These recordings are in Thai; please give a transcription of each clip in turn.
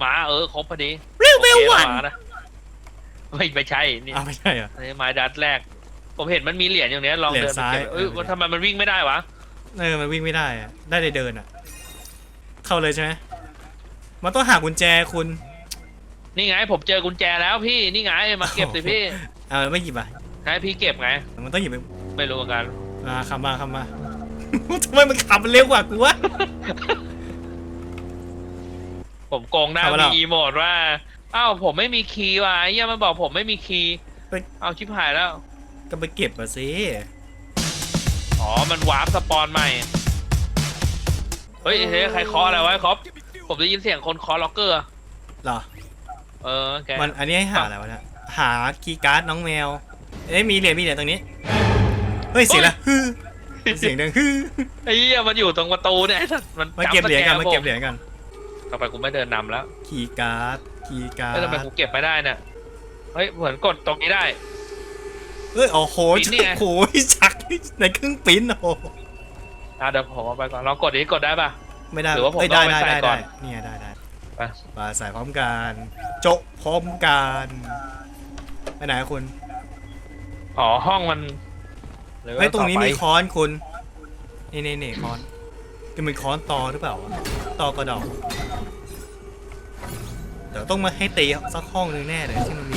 หมาเออครบพอดีเรเวลโอควันหมานะไม่ไม่ใช่นี่อ้าวไม่ใช่เหรออันนี้ไม้ดัดแรก ผมเห็นมันมีเหรียญอย่างเนี้ยลองเหรียญเดินไปซ้าย เก็บเอ้ยเออทำไมมันวิ่งไม่ได้วะเออมันวิ่งไม่ได้อะได้แต่เดินอะเข้าเลยใช่ไหมมันต้องหากุญแจคุณนี่ไงผมเจอกุญแจแล้วพี่นี่ไงมาเก็บสิพี่เอาไม่หยิบอะให้พี่เก็บไง มันต้องหยิบไปไม่รู้เหมือนกัน อ่าคำมาคำมา ทำไมมันขับมันเร็วกว่ากูวะ ผมโกงได้เอามาแล้มีว อีโมดว่าอ้าวผมไม่มีคีย์ว่ะไอ้เหี้ยมันบอกผมไม่มีคีย์เฮ้ย เอาชิบหายแล้ว ก็ไปเก็บมาสิอ๋อ มันวาร์ปสปอนใหม่ เฮ้ยเฮ้ยใครเคาะอะไรไว้ครับ ผมได้ยินเสียงคนเคาะล็อกเกอร์เหรอ เออแก มันอันนี้ให้หาอะไรวะเนี่ยหาคีย์การ์ดน้องแมวเอ้ยมีเหรียญมีเหรียญตรงนี้ เฮ้ยเสียงละฮึ่เสียงดังฮึ่ไอ้เหี้ยมันอยู่ตรงประตูเนี่ยไอ้สัสมันมาเก็บเหรียญกันจัมาสแเก็บเหรียญกัน ต่อไปกูไม่เดินนำแล้วคีย์การ์ดคีย์การ์เฮ้ยทำไมดกูเก็บไม่ได้เนี่ยเฮ้ยเหมือนกดตรงนี้ได้ เอ้ยโอ้โหปิ้นนี่ไง โอ้โหชักในเครื่องปริ้นโอ้โหอะเดี๋ยวผมเอาไปก่อนลองกดดิกดได้ปะ ไม่ได้หรือว่าผมเอ้ยต้ได้องเอาไปได้ใส่ได้ก่ได้อนเนี่ยได้ได้ไปมาใส่พร้อมกันโจะพร้อมกันไปไหนอะคุณอ๋อห้องมันหอว่าเฮ้ยตรงนี้อไปมีค้อนคุณนี่นี่นี่ค้อน จะเป็นค้อนตอหรือเปล่าวะตอกระดอกเดี๋ยวต้องมาให้ตีสักห้องหนึงแน่เลยที่มันมี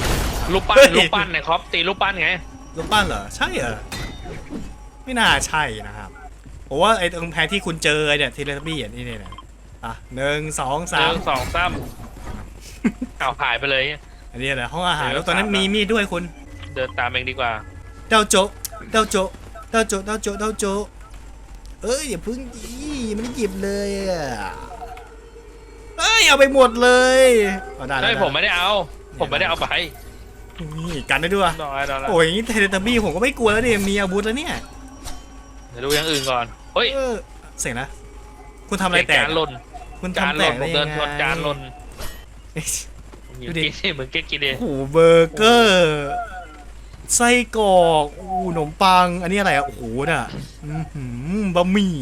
รูปปั้นเฮ้ย รูปปั้นเนี่ยครับตีรูปปั้นไงรูปปั้นเหรอ ใช่เหรอ ไม่น่าใช่นะครับผมว่าไอ้ตรงแพนที่คุณเจอไอ้เนี่ยเทเลบี้อะนี่เนี่ยนะอะหนึ่งสองหสามนึ่งสองสามเอาหายไปเลย อันนี้อะไรห้องอาหารเดี๋ยวแล้วตอนนั้นสามมีมีดด้วยคุณ เดินตามเองดีกว่า เดาโจะเดาโจะเดาโจะเดาโจะเดาโจะ เอ้ยอย่าเพึ่งดีมันหยิบเลยอะเอ้ยเอาไปหมดเลยเอาได้แล้วเฮ้ยได้ผมไม่ได้เอา ผมไม่ได้เอาไปนี่กันได้ด้วยดอยดอยโอ้ยอย่างนี้เทเลตบี้ผมก็ไม่กลัวแล้วดิมีอาวุธแล้วเนี่ยเดี๋ยวดูอย่างอื่นก่อนเฮ้ยเออเสียงนะคุณทำอะไรแตกจานหล่นคุณจานทำหแตล่กนผได้มยังไงเดินชนจานหล่นเอ้ยมึงดูดิกินสิมึงแกกินดิโอ้โหเบอร์เกอร์ ไส้กรอกอู้ขนมปัง อันนี้อะไรอะ โอ้โหน่ะอื้อหือบะหมี่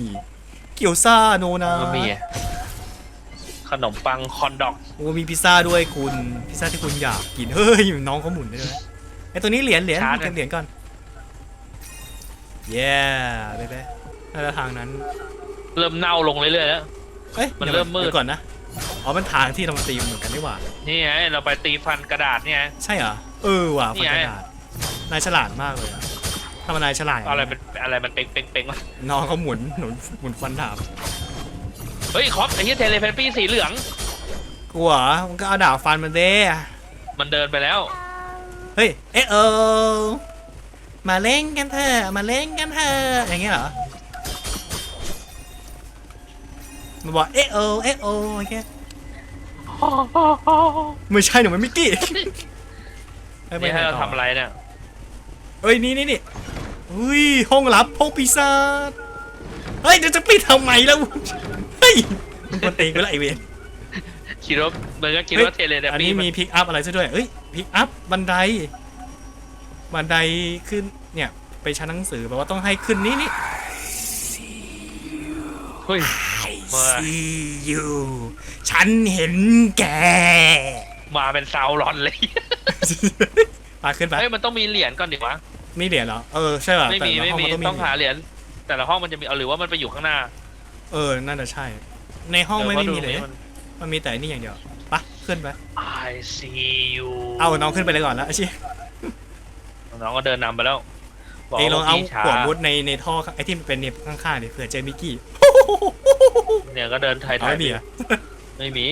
เกี๊ยวซ่าโนนามันมีขนมปังคอนดอกโอ้มีพิซซ่าด้วยคุณ พิซซ่าที่คุณอยากกิน เฮ้ย น้องเขาหมุนได้ด้วยไอตัวนี้เหรียญเหรียญชาร์จเก็บเหรียญก่อน เย้ไปไปน่าจะทางนั้น เริ่มเน่าลงเรื่อยๆแล้ว เอ้ยมันดี๋ยวเริ่มมืด ดี๋ยวก่อนนะ อ๋อ มันทางที่เรามาตีเหมือนกันนี่หว่า นี่ไงเราไปตีฟันกระดาษเนี่ย ใช่เหรอ เออว่ะนี่ฟันไง กระดาษ นายฉลาดมากเลยอะถ้ามันนายฉลาดอะไรเป็นอะไรมันเป่งเป่งเป่งวะน้องเขาหมุนหนุนหมุนฟันดาบเฮ้ยคอปไอ้ที่เทเลเพนปี้สีเหลืองกลัวมันก็เอาดาบฟันมันเด้มันเดินไปแล้ว เฮ้ยเอะเออมาเล่นกันเถอะมาเล่นกันเถอะอย่างเงี้ยเหรอมันบอกเอะเออเอะเอออย่างเงี้ยไม่ใช่หนูมันมิกกี้อ้ยปนี่หให้เราต่อทำอะไรเนี่ย เอ้ยนี่นี่นี่อุ้ยห้องลับห้องปีศาจเฮ้ยเดี๋ยวจะปิดทำไมแล้วเฮ้ยมันกวนตีนกูละไอเวนคิดว่ามันก็คิดเฮ้ยว่าเทเลเพนอันปี้นี้มีพิกอัพอะไรซะด้วยเอ้ยพิกอัพบันไดบันไดขึ้นเนี่ยไปชั้นหนังสือแปลว่าต้องให้ขึ้นนี่นี่เฮ้ย I มา see you ฉันเห็นแก มาเป็นซาวรอนเลย ปาขึ้นไปเฮ้ยมันต้องมีเหรียญก่อนดิวะมีเหรียญเหรอเออใช่ป่ะไม่มีแต่ละไม่ห้องมีนต้องหาเหรียญแต่ละห้องมันจะมีเอาหรือว่ามันไปอยู่ข้างหน้าเออน่าจะใช่ ในห้องไม่ดี๋วมีขาดูเลยมันมันมีแต่นี่อย่างเดียวปะขึ้นไป I see you เอาน้องขึ้นไปเลยก่อนแล้วไอ้ชิน้องก็เดินนำไปแล้วบกเองลองเอาพี่ช้าหัวมุดในในท่อไอ้ที่มันเป็นเน็บข้างๆดิเผื่อเจอมิกกี้เนี่ยก็เดินไทยเอาไม่มีเหรอะไม่มี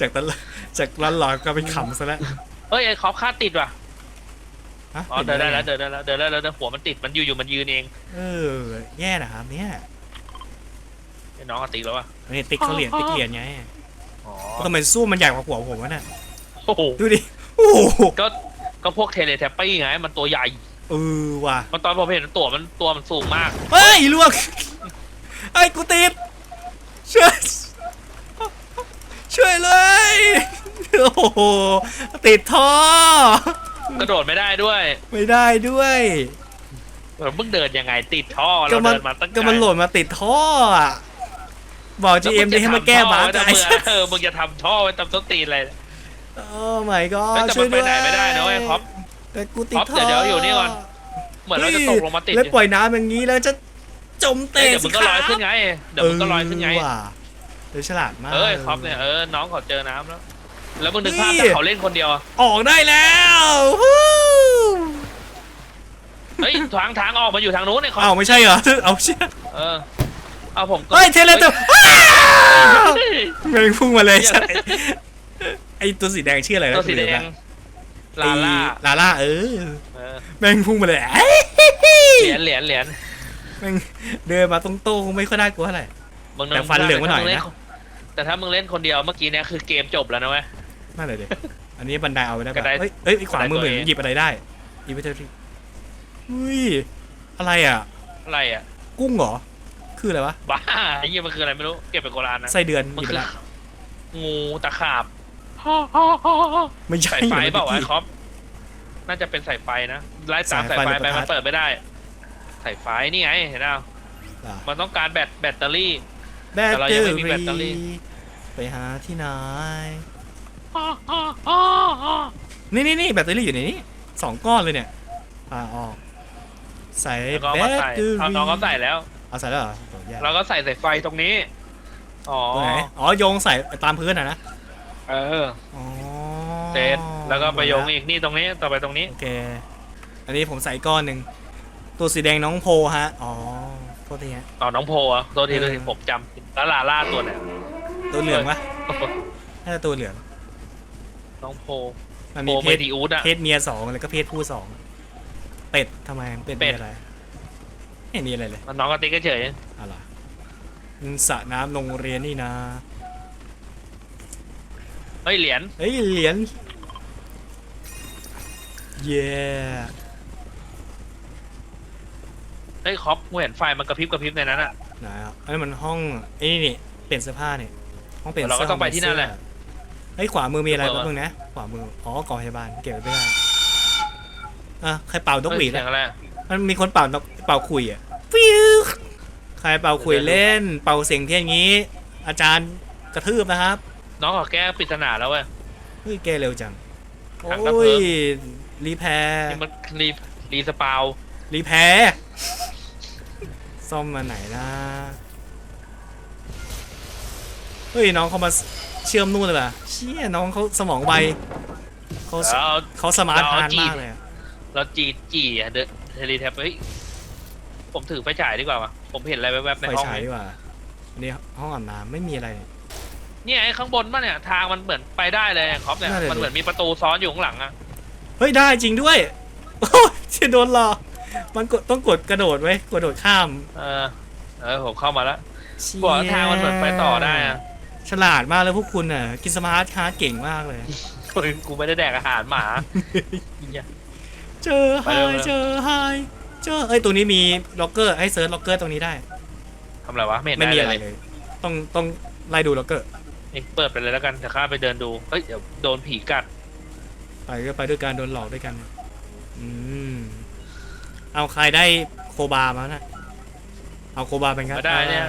จากตะลจากร้อนหลอนก็เป็นขำซะแล้วเฮ้ยไอ้คอปค่าติดว่ะฮะอ๋อเดินได้แล้วเดินได้แล้วเดินได้แล้วเดินหัวมันติดมันอยู่อยู่มันยืนเองเออแย่นะครับเนี่ยไอ้น้องก็ติดแล้วว่ะนี่ติ๊กเขาเหรียญติ๊กเหรียญไงอ๋อทำไมสู้มันใหญ่กว่าหัวผมวะเนี่ยโอ้โหดูดิโอ้โหก็ก็พวกเทเลแทปปี้ไงมันตัวใหญ่เออว่ะมันตอนผมเห็นตัวมันตัวมันสูงมากเฮ้ยลวกไอ้ยกูติดช่วยช่ วยเลย โอ้โห ติดท่อ กระโดดไม่ได้ด้วยไม่ได้ด้วยเราเพิ่งเดินยังไงติดท่อก็เรามันเดินมาตั้งไกลก็มันหล่นมาติดท่ออะบอก GM ดิให้มาแก้บั๊กแล้วไอ้มึงจะทำท่อไว้ทำเมื่อเออมึงจะทำท่อไว้ทำต้นตีนอะไร โอ้ my เฮ้ god ยแต่ช่วมัยนด้วยไปไหนไม่ได้นะเว้ยครับ แต่กูติดครับท่อเดี๋ยวเดี๋ยวอยู่นี่ก่อน เหมือนเราจะตกลงมาติดแล้วปล่อยน้ำอย่างนี้แล้วจะจมเอ้เตะยเดี๋ยวมึงก็ลอยขึ้นไงเดี๋ยวมึงก็ลอยขึ้นไงว่ะ เดี๋ยวฉลาดมาก เอ้ยครับเนี่ยเออน้องเขาเจอน้ำแล้ว แล้วมึงนึกภาพนี่ ถ้าเขาเล่นคนเดียวอะออกได้แล้วฮู้เฮ้ยทางทางออกมาอยู่ทางนู้นเนี่ยเขาอ้าวไม่ใช่เหรอ เอาเชี่ยเออเอาผมก็เฮ้ยเทเลตัวเฮ้ยแม่งพุ่งมาเลยเหี้ยใช่ไอตัวสีแดงชื่ออะไรนะตัวสีแดงลาล่าไอ้ลาล่าเออ เออแม่งพุ่งมาเลยเอ้ยเหรียญเหรียญเหรียญแม่งเดินมาตรงๆไม่ค่อยน่ากลัวเท่าไหร่ มึงแต่ฟันเหลืองมาหน่อยนะ แต่ถ้ามึงเล่นคนเดียวเมื่อกี้เนี่ยคือเกมจบแล้วนะเว้ย นั่นเลยเด็อันนี้บันไดเอาไว้ได้กระไดปะเฮ้ยเอ้ยขวามือเหมือนกระไดตัวเองหยิบอะไรได้อีเวนต์อุ้ยอะไรอะ อะไรอะ กุ้งเหรอ คืออะไรวะบ้าไอ้เหี้ยมันคืออะไรไม่รู้ เก็บเป็นโบราณนะไส้เดือนหมันยิบคือละงูตะขาบไม่ใช่สายไฟหรเปล่าวะมื่ไอ้อกี้คอปน่าจะเป็นสายไฟนะไล่ตามสาสายยไฟไฟหรือไปประทัดมันเปิดไม่ได้ สายไฟนี่ไงเห็นไหมอะมันต้องการแบตแบตเตอรี่ แบตแต่เราเตยัองไม่มีแบตเตอรี่ รี่ไปหาที่ไหนนี่นี่นี่แบตเตอรี่อยู่ในนี้สองก้อนเลยเนี่ยอ่าออกใส่แล้วก็เอาแบมาตใส่เตอรี่เอาน้องเขาใส่แล้ว เอาใส่แล้วเหรอโหแย่เราก็ใส่สายไฟตรงนี้ อ๋อ ตัวไหนอ๋อโยงใส่ตามพื้นอะนะเออ อ๋อเซตแล้วก็ไปโยงอีกนี่ตรงนี้ ต่อไปตรงนี้ โอเค อันนี้ผมใส่ก้อนหนึ่งตัวสีแดงน้องโพฮะ อ๋อ โทษทีฮะ อ๋อน้องโพอะตัวทีเออตัวทีผมจำแล้วลาล่าตัวไหนตัวเหลืองปะน่าจะตัวเหลือง น้องโพมันโพมีเมเพศดิอูดอะ เพศเมียสองแล้วก็เพศผู้สอง เป็ดทำไมเป็ดเป็มีด อะไรไม่มีอะไรเลยมันน้องกระติกเฉยอะไรมึงสระน้ำโรงเรียนนี่นะ เฮ้ยเหรียญเฮ้ยเหรียญเย้ เฮ้ยคอปกูเห็นไฟมันกระพริบกระพริบในนั้นอะ ไหนอะอันนี้มันห้องไอ้นี่นี่เปลี่ยนเสื้อผ้าเนี่ยห้องเปลี่ยนเราก็เสื้อต้องไปที่นั่นแหละเฮ้ยขวามือมีอะไรเปิดแป๊บวะนึงนะขวามืออ๋อกองพยาบาลเก็บไว้ไม่ได้อะใครเป่านกหวีดเฮ้ยอะเสียงอะไรมันมีคนเป่านกเป่าคุยอะฟิวใครเป่าคุยเล่น เป่าเสียงเพี้ยนอย่างงี้ อาจารย์กระทืบนะครับ น้องขอแก้ปริศนาแล้วเว้ยเฮ้ยแกเร็วจังถังดับโอ้เพลิยงรีแพร์นี่มันรีรีสปาวรีแพร์ ซ่อมมาไหนนะ เฮ้ยน้องเขามาเชื่อมนู่นเลยป่ะเชี่ยน้องเขาสมองไวเขาแล้วเอา เขาสมาร์ทเราพาเอานจีมากเลยอะเราจีจีอะเดอะเทเลแท็บเฮ้ยผมถือไฟฉายดีกว่าว่ะผมเห็นอะไรแวบๆในไฟห้อง ฉายนี้ดีกว่าอันนี้ห้องอาบน้ำไม่มีอะไร เนี่ยไอ้ข้างบนป่ะเนี่ยทางมันเหมือนไปได้เลยคอปเนี่ยน่าจะมันเหมือนมีประตูซ้อนอยู่ข้างหลังอะเฮ้ยได้จริงด้วยโอ้ยจะโดนหลอก มันกดต้องกดกระโดดไว้กระโดดข้ามเออเออผมเข้ามาแล้วเชี่ยบอกว่าทางมันเหมือนไปต่อได้อะฉลาดมากเลยพวกคุณอะ กินสมาร์ทฮาร์ดเก่งมากเลยกูไม่ได้แดกอาหารหมาเจอไฮไปเร็วๆเจอไฮเจอเอ้ยตัวนี้มีล็อกเกอร์ให้เซิร์ชล็อกเกอร์ตรงนี้ได้ทำอะไรวะไม่เห็นไม่ได้มีอะไรเลยเลย ต้องต้องไล่ดูล็อกเกอร์เองเปิดไปเลยแล้วกันจะข้าไปเดินดูเฮ้ยเดี๋ยวโดนผีกัดไปก็ไปด้วยกันโดนหลอกด้วยกันอืม เอาใครได้โคบามานะเอาโคบาเป็นครับก็ได้เนี่ย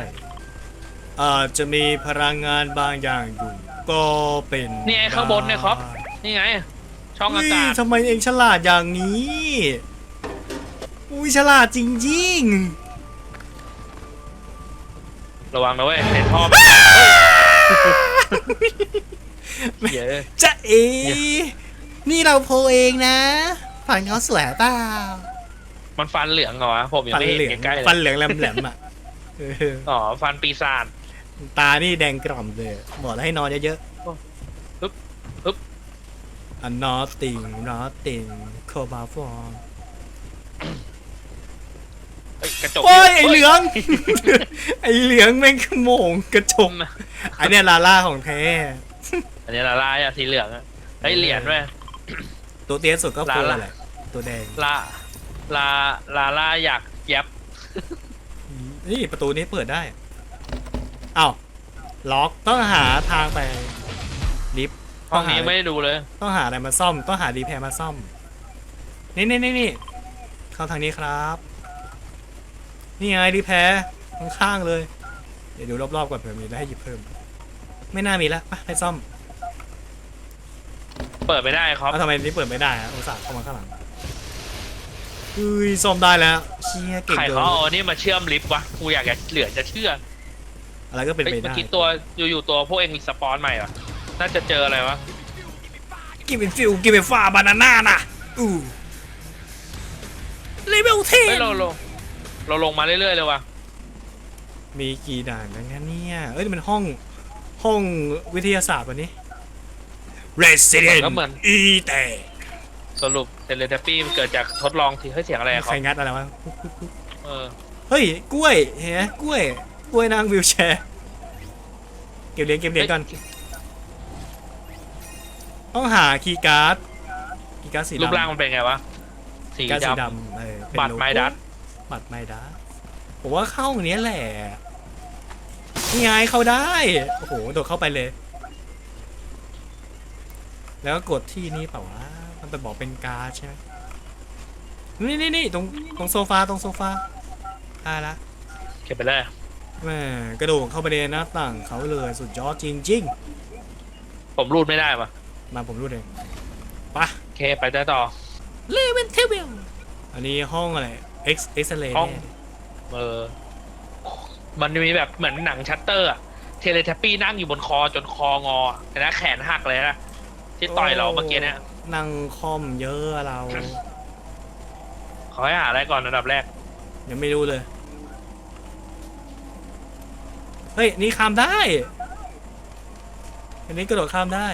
เอ่อจะมีพลังงานบางอย่างอยู่ก็เป็นนี่ไอ้ข้างบนเนี่ยครับ นี่ไง ช่องอาเฮ้ยกาศทำไมเองฉลาดอย่างนี้ อุ้ยฉลาดจริงระวังนะเว้ยเห็นท่อไหมเฮ้ยเยอะๆจะเอเนี่ยนี่เราโพลเองนะ ฝันเขาสวยเปล่า มันฟันเหลืองเหรอวะผมยังฟันไม่เหลืเห็องนใกล้ๆเลฟันยเหลืองแหลมๆอะเอออ๋อฟันปีศาจ ตานี่แดงกล่อมเลยบอกแล้วให้นอนเยอะปึ๊บปึ๊บๆอันนอติงนอติงโคบาฟอร์เฮ้ยกระจกโอ้ยไอเหลือง ไอเหลืองแม่งขโมงกระจกไอเนี่ยลาล่าของแท้ อันนี้ละลายอะสีเหลืองอะไอ้ยเหรียญเว้ยตัวเตี้ยสุดก็โฟลาล่า แหละตัวแดง ลา ลาลาลาอยากแย็บนี่ประตูนี้เปิดได้อ้าวล็อกต้องหาทางไปลิฟต์ห้องนี้ต้องหาไม่ได้ดูเลย ต้องหาอะไรมาซ่อม ต้องหารีแพร์มาซ่อม นี่นี่นี่นี่เข้าทางนี้ครับ นี่ไงรีแพร์ข้างๆเลยดี๋ยวดูรอบๆก่อนเผื่อมีแล้วให้หยิบเพิ่ม ไม่น่ามีแล้วไปไปซ่อมเปิดไม่ได้ครับเอาทำไมนี่เปิดไม่ได้อะอุตส่าห์เข้ามาข้างหลัง เฮ้ยซ่อมได้แล้วเชี่ยเก่งใครเกินเขาเอาอันนี้มาเชื่อมลิฟต์วะกูอยากจะเหลือจะเชื่ออะไรก็เป็นเฮ้ยไปเมื่อได้ กี้ตัวอยู่ๆตัวพวกเองมีสปอนใหม่เหรอน่าจะเจออะไรวะกินเป็นฟิวกินเป็นฟ้าบานาน่าน่ะอู้เลเวลเทเฮ้ยเราลงเราลงมาเรื่อยๆเลยวะมีกี่ด่านกันเนี่ยเนี่ยเอ้ยนี่มันห้องห้องวิทยาศาสตร์วันนี้ Resident ก็เหมือน อีแต่ สรุปเทเลทปี้มันเกิดจากทดลองที่ให้เสียงอะไรอะคใครรับงัดอะไรวะเออเฮ้ยกล้วยเห็นไหมกล้วยกล้วยนั่งวิวแชร์เก็บเหรียญเก็บเหรียญก่อนต้องหาคีย์การ์ดคีย์การ์ดสีดำรูปร่างมันเป็นไงวะ สีการ์ดสีดำดำเออเป็นบัตรโลโก้ไมดัสบัตรไมดัสผมว่าเข้าอย่างนี้ยแหละนี่ไงเข้าได้โอ้โหโดดเข้าไปเลย แล้วก็กดที่นี่เปล่าวะมัน ไปบอกเป็นการ์ดใช่ไหมนี่นี่นี่ตรงตรงโซฟาตรงโซฟาได้ละเก็บไปเลยแม่กระโดดเข้าไปในหน้าต่างเขาเลยสุดยอดจริงผมรูดไม่ได้ปะๆมาผมรู้เองปะโอเคไปได้ต่อเลเวนเทเบลอันนี้ห้องอะไร X X ray ห้องเนี่ยเออมันมีแบบเหมือนหนังชัตเตอร์อะเทเลทปี้นั่งอยู่บนคอจนคองอเห็นนะแขนหักเลยนะที่ต่อยเราเมื่อกี้เนี่ย นั่งคอมเยอะเรา ขอให้หาอะไรก่อนอันดับแรก ยังไม่รู้เลย เฮ้ย นี่ข้ามได้ อันนี้กระโดดข้ามได้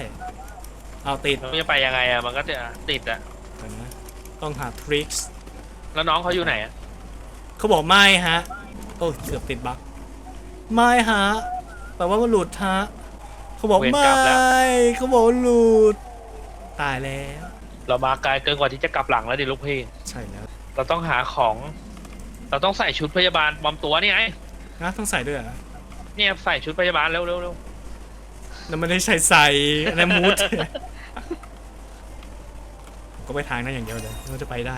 เอาติดมันจะไปยังไงอะมันก็จะติดอะเดี๋ยวนะต้องหาทริคส์แล้วน้องเขาอยู่ไหนอะเขาบอกไม่ฮะ โอ้ยเกือบติดบั๊กไม่ฮะ แปลว่ามันหลุดฮะ เขาบอกไม่ เขาบอกว่าหลุด ตายแล้ว เรามาไกลเกินกว่าที่จะกลับหลังแล้วดิลูกพี่ ใช่แล้วเราต้องหาของ เราต้องใส่ชุดพยาบาลปลอมตัวนี่ไงนะต้องใส่ด้วยเหรอเนี่ยใส่ชุดพยาบาลเร็วเร็วเร็วแล้วไม่ได้ใส่ใส่อันนั้นมูดผมก็ไปทางนั้นอย่างเดียวเลยมันจะไปได้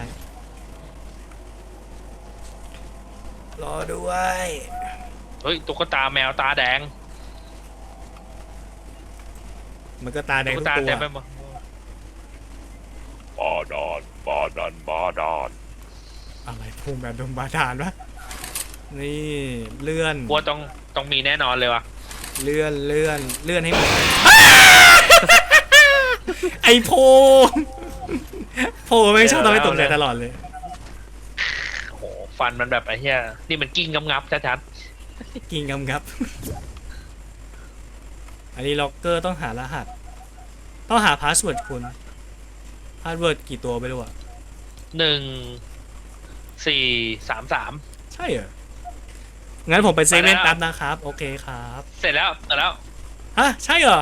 รอด้วย เฮ้ยตุ๊กตาแมวตาแดงมันก็ตาแดงตุ๊กทุกตาตัว เต็มไปหมดบาดาลบาดันบาดาลอะไรภูมิแบบดมบาดาลวะนี่เลื่อนกลัวต้องต้องมีแน่นอนเลยวะเลื่อนเลื่อนเลื่อนให้หมดไอโพโพไม่งชอบทำให้ตกใจตลอดเลยโอ้โหฟันมันแบบไอ้เหี้ยนี่มันกิ้งงับงับชัดกินกำครับ อันนี้ล็อกเกอร์ต้องหารหัส ต้องหาพาสเวิร์ดคุณ พาสเวิร์ดกี่ตัวไม่รู้อะๆหนึ่งสี่สามสามใช่เหรอ งั้นผมไปเซเว่นไปแล้วแป๊บนะครับ โอเคครับ เสร็จแล้วเสร็จแล้ว ฮะ ใช่เหรอ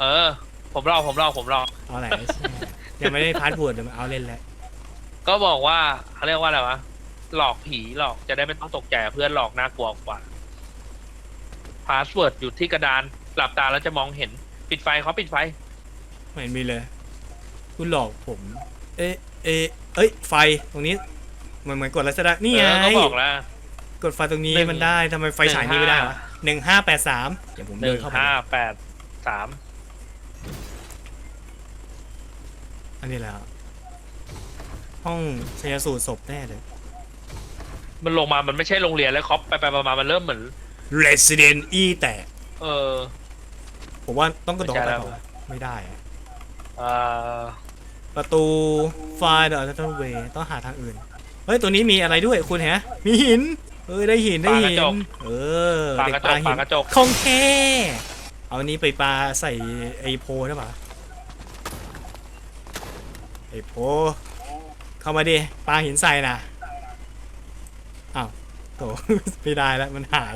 เออ ผมรอผมรอผมรอเอาไหนยังไม่ได้พาสเวิร์ดเดี๋ยวเอาเล่นแล้ว ก็บอกว่าเขาเรียกว่าอะไรวะ หลอกผีหลอกจะได้ไม่ต้องตกใจเพื่อนหลอกน่ากลัวกว่าพาสเวิร์ดอยู่ที่กระดาน หลับตาแล้วจะมองเห็น ปิดไฟเขาปิดไฟ ไม่เห็นมีเลย คุณหลอกผม เอ๊ะเอ๊ะเอ้ย ไฟตรงนี้เหมือนเหมือนกดลักษณะนี่ไง เออก็บอกแล้ว กดไฟตรงนี้หนึ่งมันได้ทำไมไฟฉายนี้ไม่ได้วะหนึ่งห้าแปดสามเดี๋ยวผมหเดินึ่นงเข้าไปห้าแปดสามอันนี้แหล้วห้องชัยสูตรศพแน่เลย มันลงมามันไม่ใช่โรงเรียนแล้วคอปไปไปมาๆมันเริ่มเหมือน Resident E แต่เออ ผมว่าต้องกระโดดไม่เข้าใช่ไปแล้วเปล่าวะไม่ได้อะเอ่อ ประตูไฟล์เดอะทัตเวต้องหาทางอื่น เฮ้ย ตัวนี้มีอะไรด้วยคุณฮะ มีหิน เออได้หิน ได้หิน เออปากเด็กระกจปลากหิปานกระจกคงแค่เอาอันนี้ไปปลาใส่ไอโพได้ปะไอโพ เข้ามาดิปลาหินใส่นะอ้าวโถไม่ได้แล้วมันหาย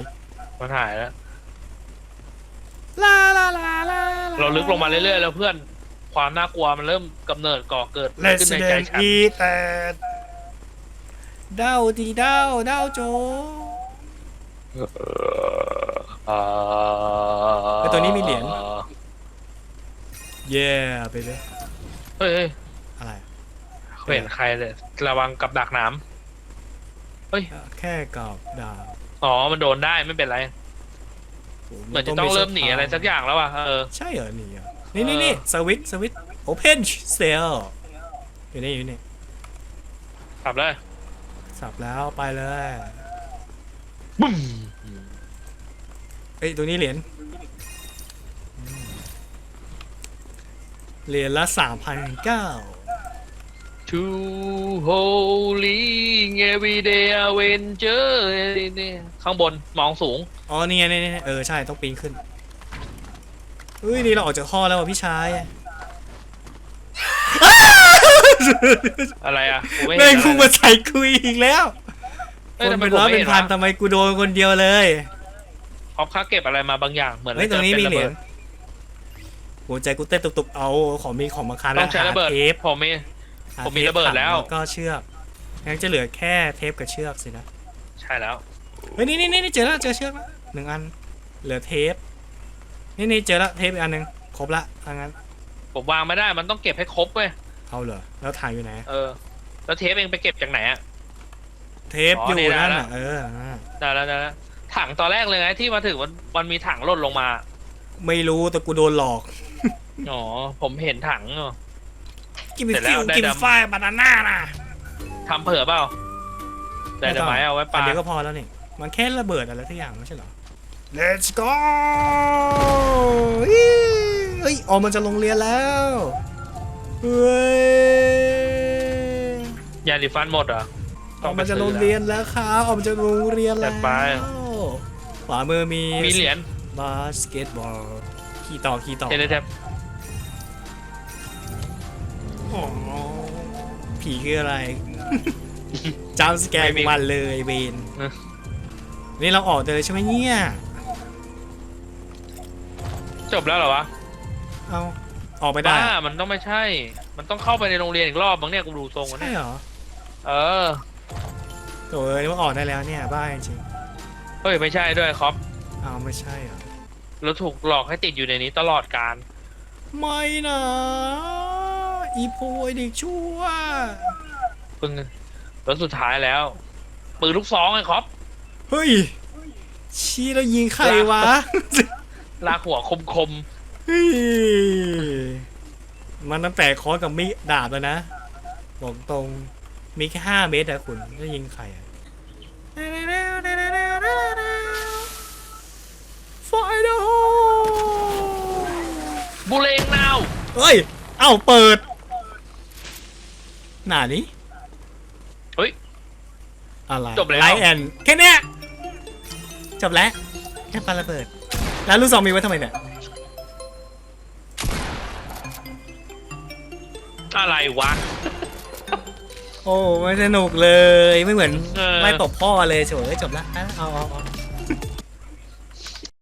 มันหายแล้ว ลาลาลาลาเราลึกลงมาเรื่อยๆแล้วเพื่อน ความน่ากลัวมันเริ่มกำเนิดก่อเกิดเลขึ้นสในเดใจนฉันอีแต่เด้าดีเด้าเด้าโจอ่าไอ้ตัวนี้มีเหรียญ เย่ไปเลยเฮ้ยเฮ้ยอะไรเห็นใครเลยระวังกับดักน้ำแค่กับดาบอ๋อมันโดนได้ไม่เป็นไรเหมือนจะต้องเริ่มหนีอะไรสักอย่างแล้วอะเออ ใช่เหรอหนีเหรอ นี่นี่เออนี่สวิตสวิตโอเพนเซลอยู่นี่อยู่นี่ขับเลยสับแล้วไปเลยบึ้มเอ้ยตรงนี้เหรียญอืมเหรียญละสามพันเก้าทูโฮลี่เอวีเดย์เวนเจอร์ข้างบนมองสูง อ๋อนี่ไงนี่ไงเออ ใช่ ต้องปีนขึ้น เฮ้ยนี่เราออกจากท่อแล้วว่ะพี่ชายอะไรอะกูไม่แม่เห็งนพุ่งอะไรมาใส่คุยอีกแล้วเอ้ยคนทำไมเป็นผมร้อยไม่เป็เห็นนพันวะทำไมกูโดนคนเดียวเลยพอค้าเก็บอะไรมาบางอย่างเหมือนเฮ้ยตรงนี้มีเหรียญจะหัวใจกูเต้นตุกๆเอาของมีของมาคันเป็นระเบิดต้องใช้ระเบิดหาเทปผมมี หาผมมีทประเบิดแล้ว ก็เชือกงั้นจะเหลือแค่เทปกับเชือกสินะใช่แล้ว เฮ้ยนี่นี่นี่เจอแล้วเจอเชือกแล้วหนึ่งอันเหลือเทป นี่นี่เจอแล้วเทปอีกอันหนึ่งครบละถ้างั้นผมวางไม่ได้มันต้องเก็บให้ครบเว้ยเอาเหรอแล้วถ่ายอยู่ไหนเออ แล้วเทปเองไปเก็บจากไหนอะเทปอ๋ออยู่นี่ได้นั่นละน่ะเออนั่นน่ะได้แล้วได้แล้วถังตอนแรกเลยไงที่มาถึงมันมันมีถังหล่นลงมา ไม่รู้แต่กูโดนหลอกอ๋อ ผมเห็นถังอยู่กินไปเสร็จแล้ฟิววได้กินดำ ไฟบานาน่าน่ะทำเผื่อเปล่าได้ดอกไม้เอาไว้ปานเดียวก็พอแล้วนี่มันแค่ระเบิดอะไรทุกอย่างไม่ใช่เหรอ Let's go อี้เฮ้ยออกมาจากโรงเรียนแล้วเฮ้ยยาดิฟันหมดเหรอออกมาจากโรงเรียนแล้วครับออกมาจากโรงเรียนจัแล้ดวไปขวามือมีมีเหรียญบาสเกตบอลขี่ต่อขี่ต่อเทเลเทปอ๋อผีคืออะไรจำสแกนมันเลยเวนนี่เราออกเลยใช่ไหมเนี่ย จบแล้วเหรอวะเอาออกไปได้บ้ามันต้องไม่ใช่ มันต้องเข้าไปในโรงเรียนอีกรอบมั้งเนี่ยกูดูทรงแล้วใช่เนี่ยเหรอเออ โถ่เอ้ยนี่ว่าออกได้แล้วเนี่ยบ้าจริงเฮ้ยไม่ใช่ด้วยครับๆเอาไม่ใช่เหรอเราถูกหลอกให้ติดอยู่ในนี้ตลอดการ ไม่นะอีโพไอเด็กชั่วเพิ่งแล้วสุดท้ายแล้ว ปืนลูกซองไอ้ครับ เฮ้ยชี้แล้วยิงใครวะ ลากหัวคมคมเฮ้ยมันตั้งแต่คอนกับมิดาบแล้วนะบอกตรงมีแค่ห้าเมตรอะคุณจะยิงใครอะไฟเดอๆบูเลงนาวเฮ้ย เอ้าเปิด หนานี้เฮ้ย อะไรจบแล้ว ไลท์แอนแค่เนี้ยจบแล้วแค่ปาระเบิด แล้วลูกซองมีไว้ทำไมเนี่ย อะไรวะ โอ้ไม่สนุกเลยไม่เหมือนเออ ไม่ตบพ่อเลยเฉยจบแล้วอะเอาเอาเอา